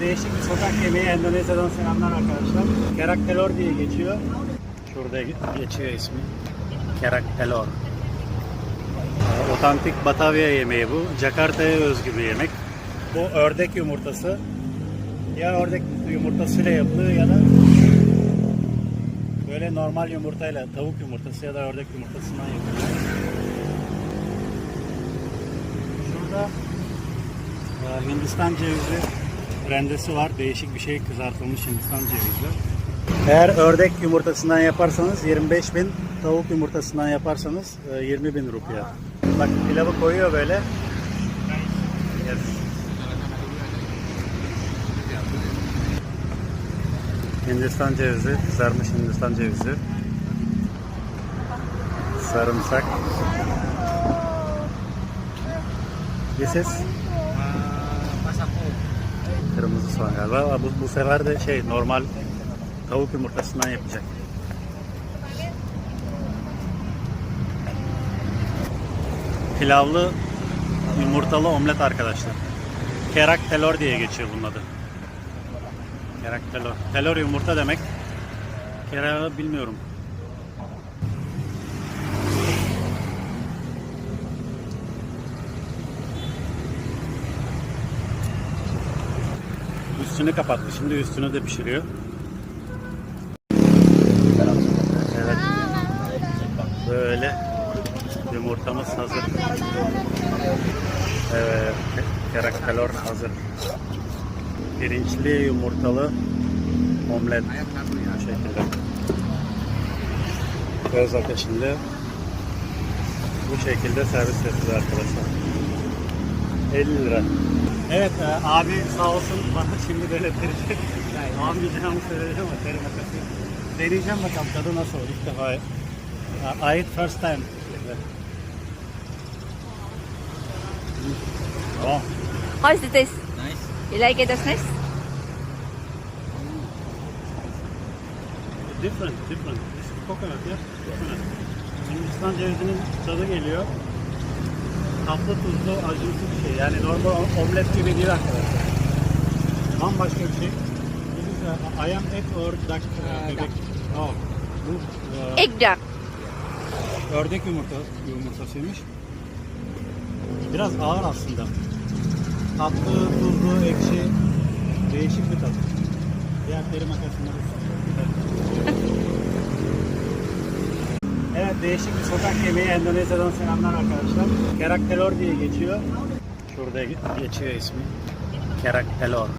Değişik bir sokak yemeği Endonezya'dan selamlar arkadaşlar. Kerak telor diye geçiyor. Şurada geçiyor ismi. Kerak telor. Ee, Otantik Batavia yemeği bu. Jakarta'ya özgü bir yemek. Bu ördek yumurtası. Ya ördek yumurtasıyla yapılıyor ya da böyle normal yumurtayla tavuk yumurtası ya da ördek yumurtasından yapılıyor. Şurada ee, Hindistan cevizi rendesi var. Değişik bir şey kızartılmış Hindistan cevizi. Eğer ördek yumurtasından yaparsanız 25 bin, tavuk yumurtasından yaparsanız e, 20 bin rupiya. Bak pilavı koyuyor böyle. Yes. Hindistan cevizi, kızarmış Hindistan cevizi. Sarımsak. This is Kırmızı soğan galiba. Bu, bu sefer de şey normal tavuk yumurtasından yapacak. Pilavlı yumurtalı omlet arkadaşlar. Kerak telor diye geçiyor bunun adı. Kerak telor. Telor yumurta demek. Kerak bilmiyorum. Üstünü kapattı. Şimdi üstünü de pişiriyor. Evet. Böyle yumurtamız hazır. Evet. Karaktelor hazır. Pirinçli yumurtalı omlet bu şekilde. Göz ateşinde bu şekilde servis yapıyoruz arkadaşlar. 50 lira. Evet e, abi sağ olsun bana şimdi böyle verecek. Almayacağımı söyleyeceğim ama terim makası. Deneyeceğim bakalım tadı nasıl ilk defa. I first time. Tamam. How is it taste? Nice. You like it as nice? Different, different. This is coconut, yeah? Coconut. Hindistan cevizinin tadı geliyor. Tatlı tuzlu acımsı bir şey. Yani normal omlet gibi değil arkadaşlar. Bambaşka bir şey. This is a, I am egg or duck uh, bebek. Oh. Bu uh, Egg duck. ördek yumurta yumurtasıymış. Biraz ağır aslında. Tatlı, tuzlu, ekşi, değişik bir tat. Diğer deri makasında Evet değişik bir sokak yemeği Endonezya'dan selamlar arkadaşlar. Kerak telor diye geçiyor. Şurada geçiyor ismi. Kerak telor.